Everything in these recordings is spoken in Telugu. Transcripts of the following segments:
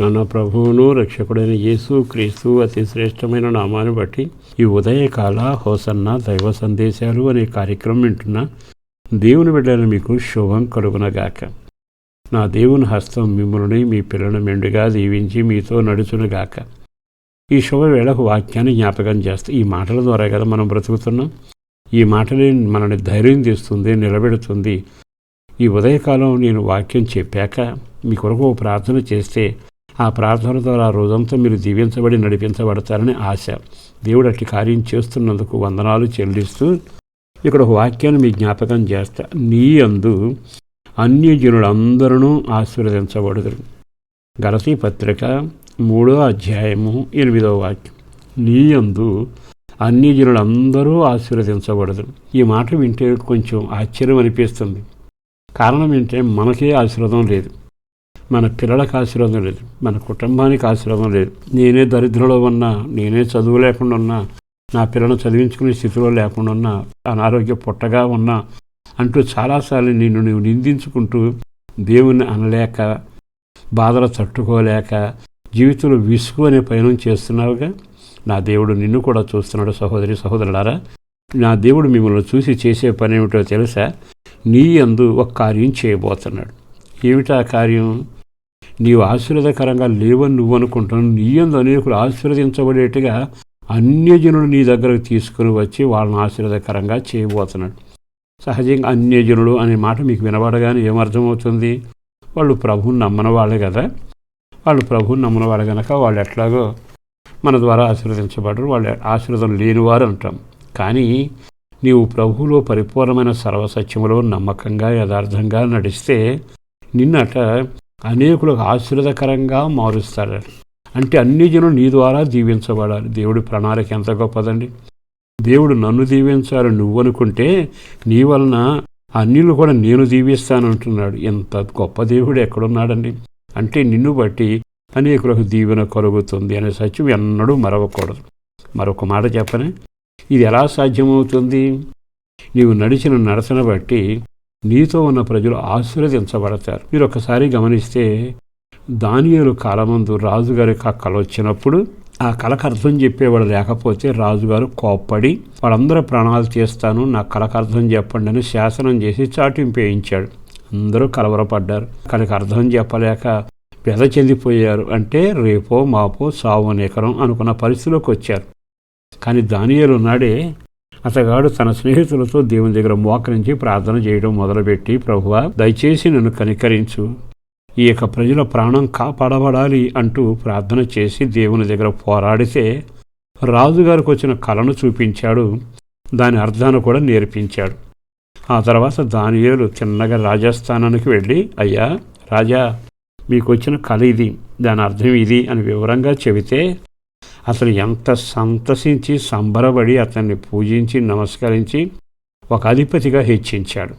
మన ప్రభువును రక్షకుడైన యేసు క్రీస్తు అతి శ్రేష్టమైన నామాన్ని బట్టి ఈ ఉదయకాల హోసన్న దైవ సందేశాలు అనే కార్యక్రమం వింటున్న దేవుని బిడ్డను మీకు శుభం కలుగునగాక. నా దేవుని హస్తం మిమ్మల్ని మీ పిల్లలను మెండుగా దీవించి మీతో నడుచునుగాక. ఈ శుభవేళకు వాక్యాన్ని జ్ఞాపకం చేస్తే ఈ మాటల ద్వారా కదా మనం బ్రతుకుతున్నాం. ఈ మాటని మనల్ని ధైర్యం తీస్తుంది నిలబెడుతుంది. ఈ ఉదయకాలం నేను వాక్యం చెప్పాక మీ కొరకు ప్రార్థన చేస్తే ఆ ప్రార్థన ద్వారా ఆ రోజంతా మీరు దీవించబడి నడిపించబడతారని ఆశ. దేవుడు అట్టి కార్యం చేస్తున్నందుకు వందనాలు చెల్లిస్తూ ఇక్కడ ఒక వాక్యాన్ని మీ జ్ఞాపకం చేస్తా. నీ అందు అన్యజనులందరూ ఆశీర్వదించబడదురు. గలతీ పత్రిక మూడో అధ్యాయము ఎనిమిదో వాక్యం. నీ అందు అన్యజనులందరూ ఆశీర్వదించబడదురు. ఈ మాట వింటే కొంచెం ఆశ్చర్యం అనిపిస్తుంది. కారణం ఏంటంటే మనకే ఆశీర్వాదం లేదు. మన పిల్లలకు ఆశీర్వాదం లేదు మన కుటుంబానికి ఆశీర్వాదం లేదు. నేనే దరిద్రంలో ఉన్నా నేనే చదువు లేకుండా ఉన్నా నా పిల్లలను చదివించుకునే స్థితిలో లేకుండా ఉన్నా అనారోగ్య పుట్టగా ఉన్నా అంటూ చాలాసార్లు నిన్ను నువ్వు నిందించుకుంటూ దేవుణ్ణి అనలేక బాధలు తట్టుకోలేక జీవితంలో విసుగు అనే పయనం చేస్తున్నావుగా? నా దేవుడు నిన్ను కూడా చూస్తున్నాడు సహోదరి సహోదరులారా. నా దేవుడు మిమ్మల్ని చూసి చేసే పని ఏమిటో తెలుసా? నీ అందు ఒక కార్యం చేయబోతున్నాడు. ఏమిటా కార్యం? నీవు ఆశీర్వదకరంగా లేవని నువ్వు అనుకుంటున్నావు. నీయందు అనేకులు ఆశీర్వదించబడేట్టుగా అన్యజనులు నీ దగ్గరకు తీసుకుని వచ్చి వాళ్ళని ఆశీర్వదకరంగా చేయబోతున్నాడు. సహజంగా అన్యజనులు అనే మాట మీకు వినబడగానే ఏమర్థమవుతుంది? వాళ్ళు ప్రభువుని నమ్మని వాళ్ళే కదా. వాళ్ళు ప్రభువుని నమ్మని వాళ్ళు కనుక వాళ్ళు ఎట్లాగో మన ద్వారా ఆశీర్వదించబడరు వాళ్ళు ఆశీర్వదం లేనివారు అంటాం. కానీ నీవు ప్రభువులో పరిపూర్ణమైన సర్వసత్యములో నమ్మకంగా యథార్థంగా నడిస్తే నిన్నట అనేకులకు ఆశీర్వదకరంగా మారుస్తారు అంటే అన్ని జనులు నీ ద్వారా దీవించబడాలి. దేవుడి ప్రణాళిక ఎంత గొప్పదండి. దేవుడు నన్ను దీవించాలి నువ్వు అనుకుంటే నీ వలన అన్నిలు కూడా నేను దీవిస్తానంటున్నాడు. ఎంత గొప్ప దేవుడు ఎక్కడున్నాడండి. అంటే నిన్ను బట్టి అనేకులకు దీవెన కలుగుతుంది అనే సత్యం ఎన్నడూ మరవకూడదు. మరొక మాట చెప్పనే? ఇది ఎలా సాధ్యమవుతుంది? నీవు నడిచిన నడతను బట్టి నీతో ఉన్న ప్రజలు ఆశీర్వదించబడతారు. మీరు ఒకసారి గమనిస్తే దానియలు కాలమందు రాజుగారికి ఆ కళ వచ్చినప్పుడు ఆ కళకు అర్థం చెప్పేవాడు లేకపోతే రాజుగారు కోప్పడి వాళ్ళందరూ ప్రాణాలు తీస్తాను నా కళకు అర్థం చెప్పండి అని శాసనం చేసి చాటింపేయించాడు అందరూ కలవరపడ్డారు. కళకు అర్థం చెప్పలేక వ్యధ చెందిపోయారు అంటే రేపో మాపో సావు నేకరం అనుకున్న పరిస్థితిలోకి వచ్చారు కానీ దానియలు నాడే అతగాడు తన స్నేహితులతో దేవుని దగ్గర మోకరించి ప్రార్థన చేయడం మొదలుపెట్టి ప్రభువా దయచేసి నన్ను కనికరించు. ఈ యొక్క ప్రజల ప్రాణం కాపాడబడాలి అంటూ ప్రార్థన చేసి దేవుని దగ్గర పోరాడితే రాజుగారికి వచ్చిన కళను చూపించాడు. దాని అర్థాన్ని కూడా నేర్పించాడు. ఆ తర్వాత దానియేలు చిన్నగా రాజస్థానానికి వెళ్ళి అయ్యా రాజా మీకు వచ్చిన కళ ఇది. దాని అర్థం ఇది అని వివరంగా చెబితే అతను ఎంత సంతసించి సంబరపడి అతన్ని పూజించి నమస్కరించి ఒక అధిపతిగా హెచ్చించాడు.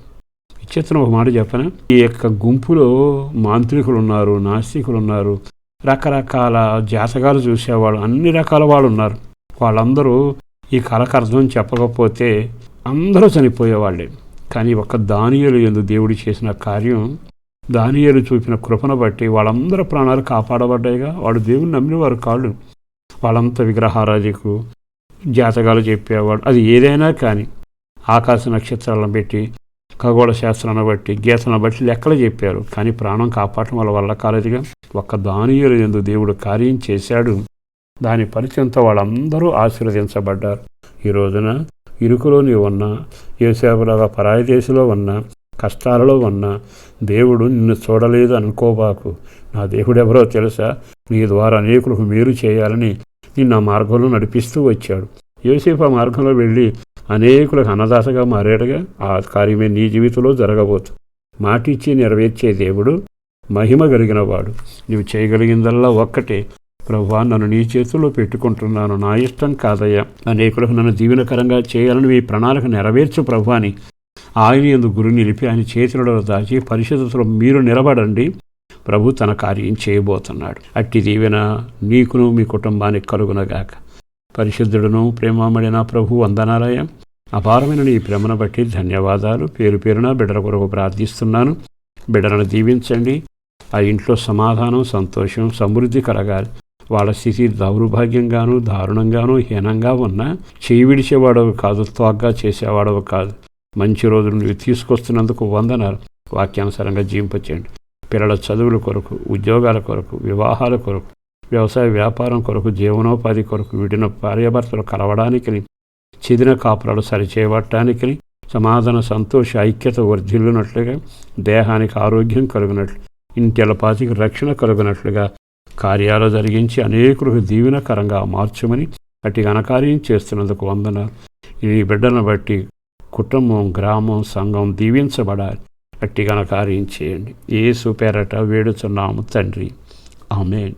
విచిత్రం ఒక మాట చెప్పన? ఈ యొక్క గుంపులో మాంత్రికులు ఉన్నారు నాస్తికులు ఉన్నారు రకరకాల జాతకాలు చూసేవాళ్ళు అన్ని రకాల వాళ్ళు ఉన్నారు వాళ్ళందరూ ఈ కళకు అర్థం చెప్పకపోతే అందరూ చనిపోయేవాళ్ళే. కానీ ఒక దానియలు ఎందు దేవుడు చేసిన కార్యం దానియలు చూపిన కృపను బట్టి వాళ్ళందరూ ప్రాణాలు కాపాడబడ్డాయిగా. వాడు దేవుని నమ్మిన వారు కాళ్ళు. వాళ్ళంతా విగ్రహారాధికు జాతకాలు చెప్పేవాడు. అది ఏదైనా కానీ ఆకాశ నక్షత్రాలను పెట్టి ఖగోళ శాస్త్రాన్ని బట్టి గీతలను బట్టి లెక్కలు చెప్పారు. కానీ ప్రాణం కాపాడటం వాళ్ళ వల్ల కాలేదుగా. ఒక్క దానియులు ఎందు దేవుడు కార్యం చేశాడు. దాని పరిచయంతో వాళ్ళందరూ ఆశీర్వదించబడ్డారు. ఈ రోజున ఇరుకులో నీవు ఉన్నా ఏసేపులాగా పరాయి దేశంలో ఉన్నా కష్టాలలో ఉన్నా దేవుడు నిన్ను చూడలేదు అనుకోబాకు. నా దేవుడు ఎవరో తెలుసా? నీ ద్వారా అనేకులకు మేలు చేయాలని నిన్న మార్గంలో నడిపిస్తూ వచ్చాడు. యోసేపు ఆ మార్గంలో వెళ్ళి అనేకులకు అన్నదాసగా మారాడుగా ఆ కార్యమే నీ జీవితంలో జరగబోతు. మాటిచ్చి నెరవేర్చే దేవుడు మహిమ కలిగిన వాడు నీవు చేయగలిగిందల్లా ఒక్కటే. ప్రభా నన్ను నీ చేతుల్లో పెట్టుకుంటున్నాను. నా ఇష్టం కాదయ్యా. అనేకులకు నన్ను దీవెనకరంగా చేయాలని మీ ప్రణాళిక నెరవేర్చు ప్రభు అని ఆయన ఎందు గురి నిలిపి ఆయన చేతులలో దాచి పరిశుద్ధతలో మీరు నిలబడండి. ప్రభు తన కార్యం చేయబోతున్నాడు. అట్టి దీవెన నీకును మీ కుటుంబానికి కలుగునగాక. పరిశుద్ధుడును ప్రేమామడిన ప్రభు వందనాలయ. అపారమైన నీ ప్రేమను బట్టి ధన్యవాదాలు. పేరు పేరున బిడ్డల కొరకు ప్రార్థిస్తున్నాను. బిడ్డలను దీవించండి. ఆ ఇంట్లో సమాధానం సంతోషం సమృద్ధి కలగాలి. వాళ్ళ స్థితి దౌర్భాగ్యంగాను దారుణంగాను హీనంగా ఉన్నా చేయి విడిచేవాడవు కాదు త్వాగ్గా చేసేవాడవు కాదు. మంచి రోజులు నువ్వు తీసుకొస్తున్నందుకు వందనాలు. వాక్యానుసారంగా జీవింపచేయండి. పిల్లల చదువుల కొరకు ఉద్యోగాల కొరకు వివాహాల కొరకు వ్యవసాయ వ్యాపారం కొరకు జీవనోపాధి కొరకు విడిన భార్యాభర్తలు కలవడానికి చెదిన కాపురాలు సరిచేయబట్టానికి సమాధాన సంతోష ఐక్యత వర్ధిల్లునట్లుగా దేహానికి ఆరోగ్యం కలుగునట్లు ఇంటెలపాతికి రక్షణ కలుగునట్లుగా కార్యాలు జరిగించి అనేకులకు దీవెనకరంగా మార్చమని అట్టి ఘనకార్యం చేస్తున్నందుకు వందనాలు. ఈ బిడ్డను బట్టి కుటుంబం గ్రామం సంఘం దీవించబడాలి. అట్టి కార్యం చేయండి. ఏ పేరట వేడుచున్నాము తండ్రి. ఆమెన్.